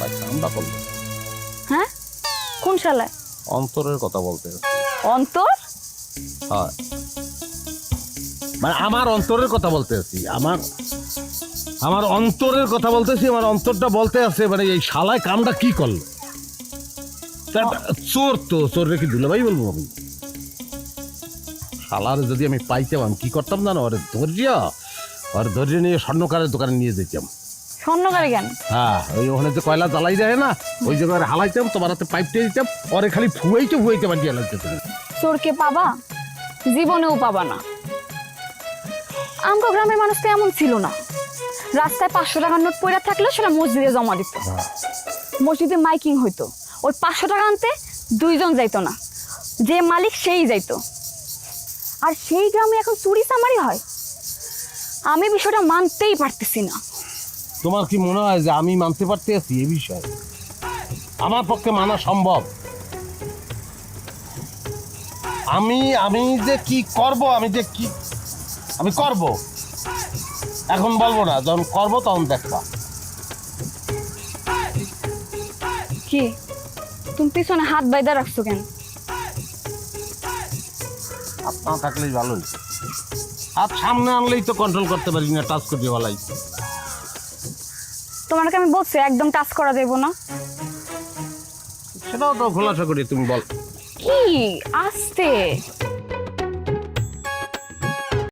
করল। হ্যাঁ? কোন শালায়? অন্তরের কথা বলতে। অন্তর? হয়। মানে আমার অন্তরের কথা বলতে আছি আমার আমার অন্তরের কথা বলতেছি আমার অন্তরটা বলতে আছে মানে এই শালায় কামটা কি করল? চোর তো চোর রেখে দিল ভাই বলব আমি? শালার যদি আমি পাইতাম কি করতাম জানো? ওরে ধৈর্য ওর ধৈর্য নিয়ে স্বর্ণকারের দোকানে নিয়ে যেতাম। কেন? হ্যাঁ ওই ওখানে যে কয়লা জ্বালাই যায় না ওই জায়গায় হালাইতাম তোমার হাতে দিতাম ওরে খালি ফুয়াইতে ফুয়াইতে লাগতে তুমি চোরকে পাবা? জীবনেও পাবা না। আমগো গ্রামের মানুষ তো এমন ছিল না। রাস্তায় পাঁচশো টাকার নোট পয়রা থাকলে সেটা মসজিদে জমা দিত। মসজিদে মাইকিং হইতো। ওই পাঁচশো টাকা আনতে দুইজন যাইতো না। যে মালিক সেই যাইতো। আর সেই গ্রামে এখন চুরি চামারি হয়। আমি বিষয়টা মানতেই পারতেছি না। তোমার কি মনে হয় যে আমি মানতে পারতে আছি এই বিষয়ে? আমার পক্ষে মানা সম্ভব। আমি আমি যে কি করব আমি যে কি আমি করব? এখন বলব না যখন করব তখন দেখবা। কি? তুমি পিছনে হাত বাইদা রাখছো কেন? হাত না থাকলেই ভালোই। হাত সামনে আনলেই তো কন্ট্রোল করতে পারি না টাচ করতে ভালাই তোমাকে আমি বলছি একদম টাচ করা যাইব না। সেটাও তো খোলাসা করি তুমি বল। কি আস্তে।